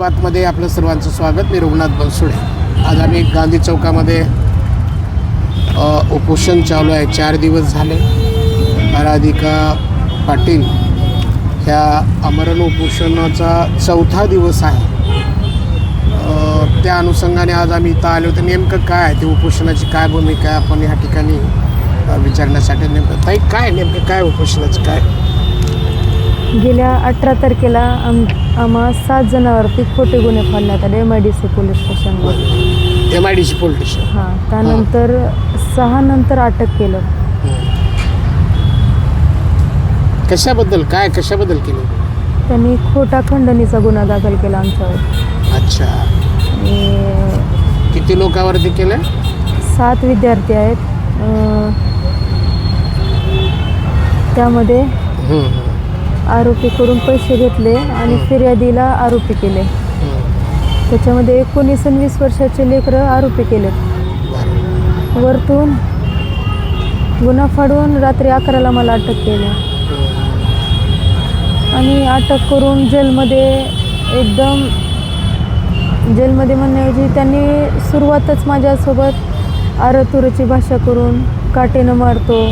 बातमध्ये आपलं सर्वांचं स्वागत. मी रघुनाथ बनसोडे. आज आम्ही गांधी चौकामध्ये उपोषण चालू आहे. चार दिवस झाले. राधिका पाटील ह्या आमरण उपोषणाचा चौथा दिवस आहे. त्या अनुषंगाने आज आम्ही इथं आलो. तर नेमकं काय आहे? ते उपोषणाची काय भूमिका आपण ह्या ठिकाणी विचारण्यासाठी नेमकं ताई काय नेमकं? काय उपोषणाचं? काय? गेल्या अठरा तारखेला आम आम्हा सात जणांवरती खोटे गुन्हे फाडण्यात आले M I D C police स्टेशनवर. M I D C police station. हां त्यानंतर सहा नंतर अटक केलं. कशाबद्दल काय कशाबद्दल केलं? त्यांनी खोटा खंडणीचा गुन्हा दाखल केला आमच्यावर. अच्छा. आणि किती लोकांवरती केलं सात विद्यार्थी आहेत. अं, त्यामध्ये हम्म, आरोपीकडून पैसे घेतले आणि फिर्यादीला आरोपी केले. त्याच्यामध्ये एकोणीस आणि वीस वर्षाचे लेकरं आरोपी केलेत. बरं. वरतून गुन्हा फाडून रात्री अकराला मला अटक केली. आणि अटक करून जेलमध्ये एकदम जेलमध्ये म्हणण्याऐवजी त्यांनी सुरुवातच माझ्यासोबत आरतुरीची भाषा करून काटेनं मारतो.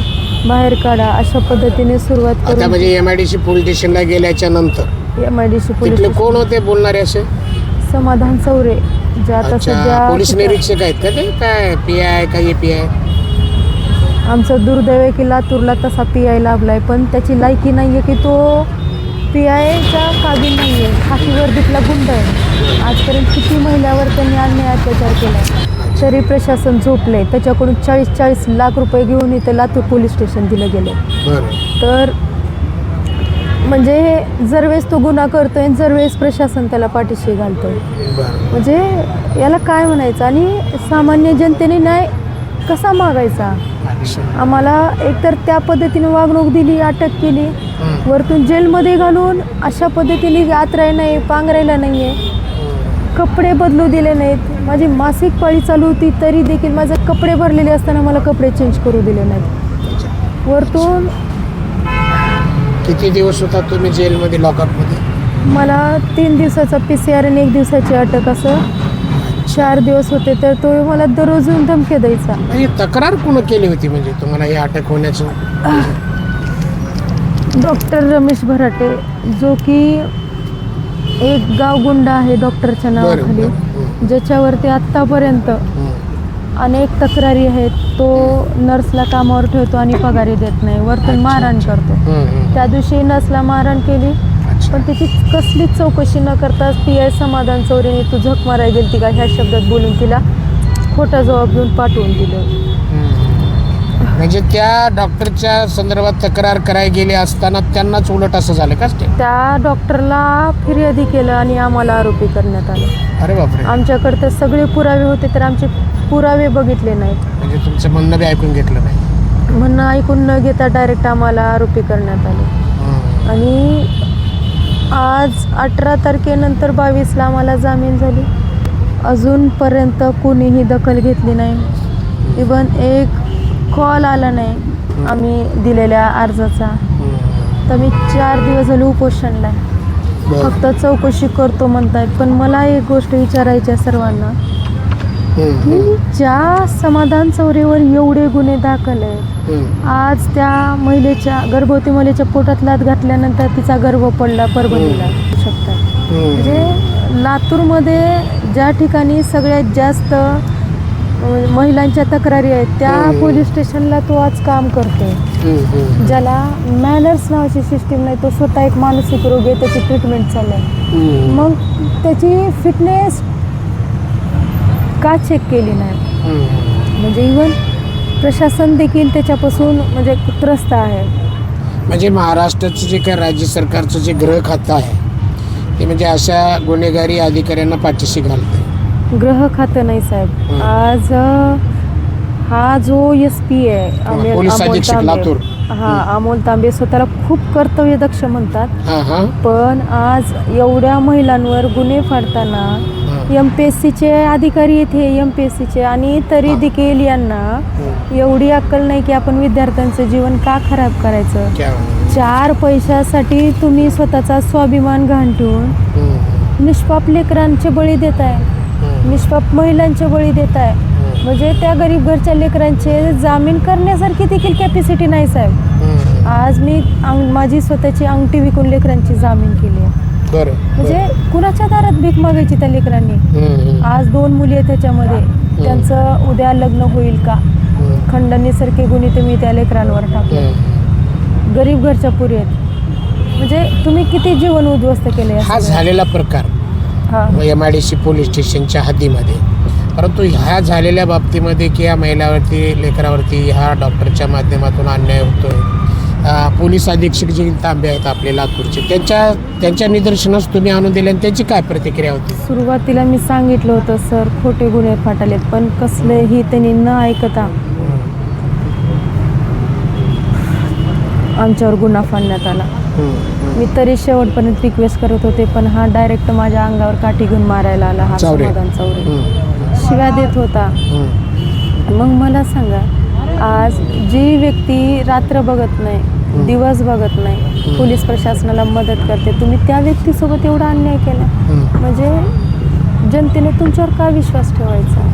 बाहेर काढा अशा पद्धतीने सुरुवात आता करून म्हणजे M I D C police स्टेशनला गेल्याच्यानंतर. M I D C police तिथले कोण होते बोलणारे असे? समाधान चौरे जे आता अच्छा सध्या पोलीस निरीक्षक आहेत का ते? काय पी आय का ए पी आय आमचं दुर्दैव आहे की लातूरला तसा पी आय लाभलाय पण त्याची लायकी नाही आहे की तो पी आयच्या काबिल नाही आहे खाकी वर्दीतला गुंड आहे. आजपर्यंत किती महिलावर त्यांनी अन्याय अत्याचार केला आहे तरी प्रशासन झोपले. त्याच्याकडून चाळीस चाळीस लाख रुपये घेऊन इथं लातूर पोलीस स्टेशन दिलं गेलं. तर म्हणजे जरवेळेस तो गुन्हा करतोय आणि जरवेळेस प्रशासन त्याला पाठीशी घालतोय. म्हणजे याला काय म्हणायचं? आणि सामान्य जनतेने न्याय कसा मागायचा? आम्हाला एकतर त्या पद्धतीने वागणूक दिली अटक केली. वरतून जेलमध्ये घालून अशा पद्धतीने आतराय नाही पांघरायला नाही आहे. कपडे बदलू दिले नाहीत. माझी मासिक पाळी चालू होती तरी देखील माझे कपडे भरलेले असताना मला कपडे चेंज करू दिले नाहीत. वरतून किती दिवस होता तुम्ही जेलमध्ये लॉकअपमध्ये मला तीन दिवसाचा पी सी आर आणि एक दिवसाची अटक असं. चार दिवस होते तर तो मला दररोज येऊन धमके द्यायचा. आणि तक्रार कोण केली होती? म्हणजे तुम्हाला हे अटक होण्याचं? डॉक्टर रमेश भराटे जो की एक गाव गुंड आहे डॉक्टरच्या नावाखाली. ज्याच्यावरती आत्तापर्यंत. अनेक तक्रारी आहेत तो नर्सला कामावर ठेवतो आणि पगारी देत नाही वरतून मारहाण करतो. त्या दिवशी नर्सला मारहाण केली. पण त्याची कसलीच चौकशी न करता पी आय समाधान चौरेने तू झक मारायला गेलती का ह्या शब्दात बोलून तिला खोटा जबाब देऊन पाठवून दिलं. म्हणजे त्या डॉक्टरच्या संदर्भात तक्रार करायला गेले असताना त्यांनाच उलट असं झालं का ते? त्या डॉक्टरला फिर्यादी केलं आणि आम्हाला आरोपी करण्यात आलं. अरे बापरे. आमच्याकडे तर सगळे पुरावे होते तर आमचे पुरावे बघितले नाहीत. म्हणजे तुमचं म्हणणं बी ऐकून घेतलं नाही? म्हणणं ऐकून न घेता डायरेक्ट आम्हाला आरोपी करण्यात आले. आणि आज अठरा तारखेनंतर बावीसला आम्हाला जामीन झाली. अजूनपर्यंत कोणीही दखल घेतली नाही. इवन एक कॉल आला नाही. आम्ही दिलेल्या अर्जाचा. तर मी चार दिवस झाले उपोषणला. आहे. फक्त चौकशी करतो म्हणतायत. पण मला एक गोष्ट विचारायची आहे सर्वांना. की ज्या समाधान चौरेवर एवढे गुन्हे दाखल आहेत. आज त्या महिलेच्या गर्भवती महिलेच्या पोटात लात घातल्यानंतर तिचा गर्भ पडला परभणीला. शकतात. म्हणजे लातूरमध्ये ज्या ठिकाणी सगळ्यात जास्त महिलांच्या तक्रारी आहेत त्या. पोलीस स्टेशनला तो आज काम करतोय. ज्याला मॅनर्स नावाची सिस्टीम नाही तो स्वतः एक मानसिक रोग आहे त्याची ट्रीटमेंट चालू आहे. मग त्याची फिटनेस का चेक केली नाही. म्हणजे इवन प्रशासन देखील त्याच्यापासून म्हणजे त्रस्त आहे म्हणजे महाराष्ट्राचं जे काय राज्य सरकारचं जे गृह खातं आहे ते म्हणजे अशा गुन्हेगारी अधिकाऱ्यांना पाठीशी घालते ग्रह खातं नाही साहेब. आज हा जो एस पी आहे अमोल- तांबे. हा अमोल तांबे स्वतःला खूप कर्तव्यदक्ष म्हणतात हां हां पण आज एवढ्या महिलांवर गुन्हे फाडताना. एम पी एस सीचे अधिकारी इथे एम पी एस सीचे आणि तरी देखील यांना. एवढी अक्कल नाही की आपण विद्यार्थ्यांचं जीवन का खराब करायचं चार पैशासाठी तुम्ही स्वतःचा स्वाभिमान घाण ठेवून. निष्पाप लेकरांचे बळी देत आहे. निष्पाप महिलांचे बळी देत आहे. म्हणजे त्या गरीब घरच्या लेकरांचे जामीन करण्यासारखी देखील कॅपॅसिटी नाही साहेब. आज मी माझी स्वतःची अंगठी विकून लेकरांची जामीन केली आहे. म्हणजे कुणाच्या दारात भीक मागायची त्या लेकरांनी. आज दोन मुली आहेत त्याच्यामध्ये. त्यांचं उद्या लग्न होईल का. खंडणीसारखे गुन्हे तुम्ही त्या लेकरांवर टाकले. गरीब घरच्या पुरी आहेत. म्हणजे तुम्ही किती जीवन उद्ध्वस्त केले हा? झालेला प्रकार. हा. M I D C police स्टेशनच्या हद्दीमध्ये. परंतु ह्या झालेल्या बाबतीमध्ये की या महिलावरती लेकरावरती ह्या डॉक्टरच्या माध्यमातून अन्याय होतोय. अं, पोलीस अधीक्षक जे तांबे आहेत आपले लातूरचे त्यांच्या त्यांच्या निदर्शनास तुम्ही आणून दिले आणि त्यांची काय प्रतिक्रिया होती? सुरुवातीला मी सांगितलं होतं सर खोटे गुन्हे फाटालेत पण कसलेही त्यांनी न ऐकता आमच्यावर गुन्हा फाडण्यात आला. मी तरी शेवटपर्यंत रिक्वेस्ट करत होते पण हा डायरेक्ट माझ्या अंगावर काठी घेऊन मारायला आला हा चावरे. समाधान चौरे शिव्या देत होता. मग मला सांगा आज जी व्यक्ती रात्र बघत नाही दिवस बघत नाही पोलीस प्रशासनाला मदत करते तुम्ही त्या व्यक्तीसोबत एवढा अन्याय केला. म्हणजे जनतेने तुमच्यावर का विश्वास ठेवायचा?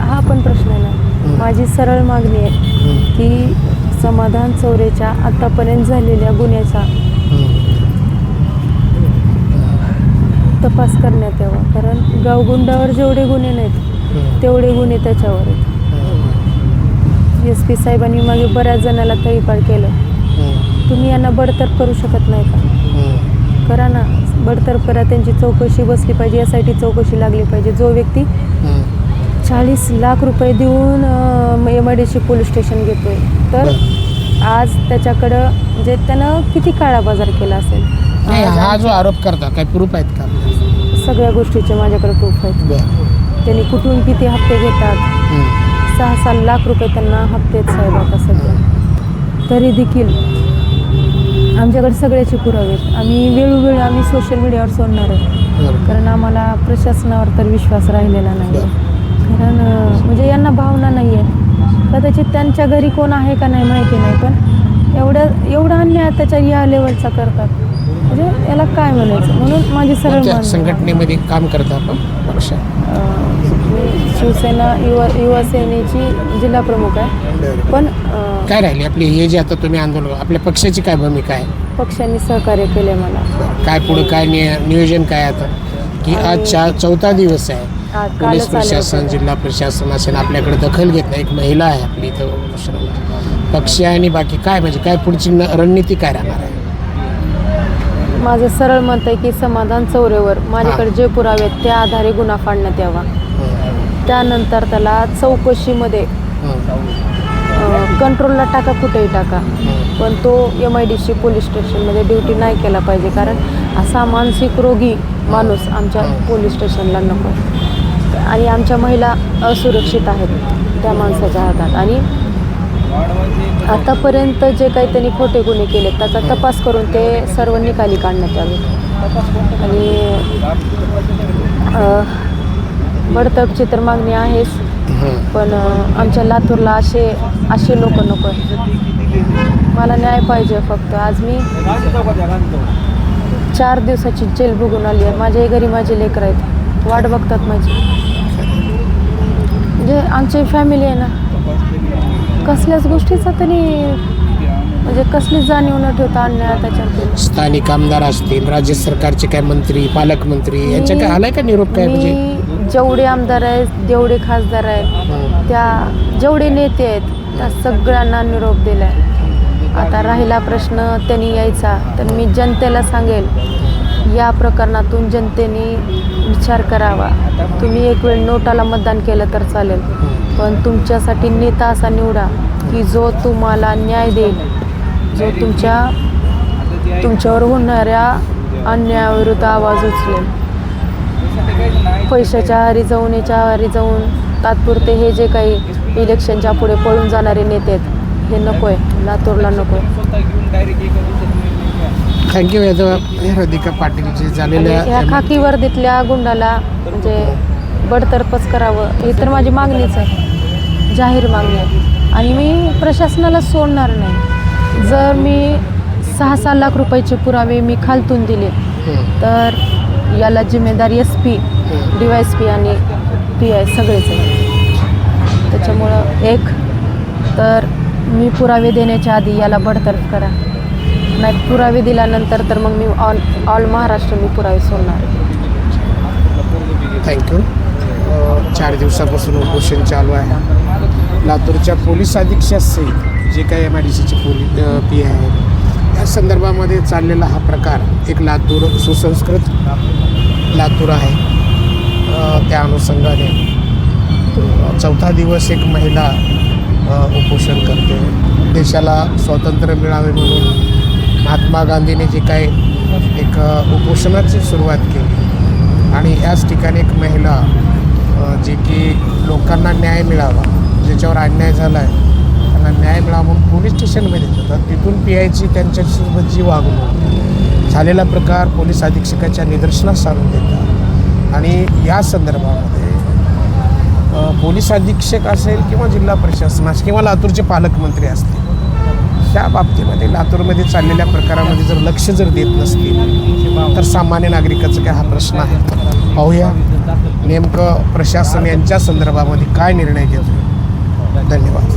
हा पण प्रश्न नाही माझी सरळ मागणी आहे की समाधान चौरेच्या आतापर्यंत झालेल्या गुन्ह्याचा तपास करण्यात यावा. कारण गावगुंडावर जेवढे गुन्हे नाहीत तेवढे गुन्हे त्याच्यावर आहेत. एस पी साहेबांनी मागे बऱ्याच जणाला तळीपार केलं. तुम्ही यांना बडतर्फ करू शकत नाही का? करा ना. बडतर्फ करा. त्यांची चौकशी बसली पाहिजे. यासाठी चौकशी लागली पाहिजे. जो व्यक्ती चाळीस लाख रुपये देऊन M I D C police station घेतोय तर आज त्याच्याकडं म्हणजे त्यानं किती काळा बाजार केला असेल? नाही हा जो आरोप करता काय प्रूफ आहेत का? सगळ्या गोष्टीचे माझ्याकडे प्रूफ आहेत. बरं. त्यांनी कुठून किती हप्ते घेतात? हम्म. सहा सहा लाख रुपये त्यांना हप्ते आहेत साहेब आता सध्या. तरी देखील आमच्याकडे सगळ्याचे पुरावे आहेत. आम्ही वेळोवेळी आम्ही सोशल मीडियावर सोडणार आहे. बरं. कारण आम्हाला प्रशासनावर तर विश्वास राहिलेला नाही कारण अं, म्हणजे यांना भावना नाही आहे कदाचित त्यांच्या घरी कोण आहे का नाही माहिती नाही पण एवढ्या एवढा अन्याय त्याच्या या लेवलचा करतात. म्हणजे याला काय म्हणायचं म्हणून माझी सरळ. संघटनेमध्ये काम करता आपण? पक्ष. शिवसेना युवा युवा सेनेची जिल्हा प्रमुख आहे. पण काय राहिली? आपली हे जे आता तुम्ही आंदोलन आपल्या पक्षाची काय भूमिका आहे? पक्षांनी सहकार्य केले मला. काय पुढे काय निय- नियोजन काय आता? की आज चौथा दिवस आहे. पोलीस प्रशासन. जिल्हा प्रशासन असेल आपल्याकडे दखल घेत नाही. एक महिला आहे आपली इथं. पक्ष आणि बाकी काय म्हणजे काय पुढची रणनीती काय राहणार आहे? माझं सरळ मत आहे की समाधान चौरेवर माझ्याकडे जे पुरावे आहेत त्या आधारे गुन्हा फाडण्यात यावा. त्यानंतर त्याला चौकशीमध्ये कंट्रोलला टाका कुठेही टाका. पण तो M I D C police स्टेशनमध्ये ड्युटी नाही केला पाहिजे. कारण असा मानसिक रोगी माणूस आमच्या पोलीस स्टेशनला नको. आणि आमच्या महिला असुरक्षित आहेत त्या माणसाच्या हातात. आणि आतापर्यंत जे काही त्यांनी खोटे गुन्हे केले त्याचा तपास करून ते सर्व निकाली काढण्यात यावे. आणि अ, तर मागणी आहेच पण आमच्या लातूरला असे असे लोक नको आहेत. मला न्याय पाहिजे फक्त. आज मी चार दिवसाची जेल बघून आली आहे. माझ्याही घरी माझे लेकर आहेत. वाट बघतात माझी. म्हणजे आमची फॅमिली आहे ना कसल्याच गोष्टीचा तरी म्हणजे कसलीच जाणीव न ठेवता अन्याय त्याच्यावर स्थानिक आमदार असतील राज्य सरकारचे काय मंत्री पालकमंत्री यांच्या काय आलाय का निरोप काय म्हणजे? मी जेवढे आमदार आहेत जेवढे खासदार आहेत हं. त्या जेवढे नेते आहेत त्या सगळ्यांना निरोप दिलाय. आता राहिला प्रश्न त्यांनी यायचा तर मी जनतेला सांगेल या प्रकरणातून जनतेने विचार करावा. तुम्ही एक वेळ नोटाला मतदान केलं तर चालेल. पण तुमच्यासाठी नेता असा निवडा की जो तुम्हाला न्याय देईल. जो तुमच्या तुमच्यावर होणाऱ्या अन्यायाविरुद्ध आवाज उचलेल. पैशाच्या आहारी जाऊन याच्या आहारी जाऊन तात्पुरते हे जे काही इलेक्शनच्या पुढे पळून जाणारे नेते आहेत हे नको आहे लातूरला नको आहे थँक्यू यादव राधिका पाटील जे झालेल्या ह्या खाकी वर्दीतल्या गुंडाला म्हणजे बडतर्फच करावं ही तर माझी मागणीच आहे. जाहीर मागणी आहे. आणि मी प्रशासनाला सोडणार नाही. जर मी सहा सहा लाख रुपयाचे पुरावे मी खालतून दिले. तर याला जिम्मेदार S P D Y S P आणि पी आय सगळेच आहे त्याच्यामुळं एक तर मी पुरावे देण्याच्या आधी याला बडतर्फ करा. नाही पुरावे दिल्यानंतर तर मग मी ऑल ऑल महाराष्ट्र मी पुरावे सोडणार. थँक्यू चार दिवसापासून उपोषण चालू आहे. लातूरच्या पोलीस अधीक्षक जे काही एम आय डी सीचे पोलीस पी आहे या संदर्भामध्ये चाललेला हा प्रकार एक लातूर सुसंस्कृत लातूर आहे. त्या अनुषंगाने चौथा दिवस एक महिला उपोषण करते. देशाला स्वातंत्र्य मिळावे म्हणून महात्मा गांधीने जे काही एक उपोषणाची सुरुवात केली आणि याच ठिकाणी एक महिला जे जी की लोकांना न्याय मिळावा ज्याच्यावर अन्याय झाला आहे त्यांना न्याय मिळावा म्हणून पोलीस स्टेशनमध्ये जातात तिथून पी आयची त्यांच्यासोबत जी वागणूक झालेला प्रकार पोलीस अधीक्षकाच्या निदर्शनास आणून देतात आणि या संदर्भामध्ये पोलीस अधीक्षक असेल किंवा जिल्हा प्रशासन असेल किंवा लातूरचे पालकमंत्री असतील त्या बाबतीमध्ये लातूरमध्ये चाललेल्या प्रकारामध्ये जर लक्ष जर देत नसतील तर सामान्य नागरिकाचा काय हा प्रश्न आहे? पाहूया. नेमकं प्रशासन यांच्या संदर्भामध्ये काय निर्णय घेतो धन्यवाद.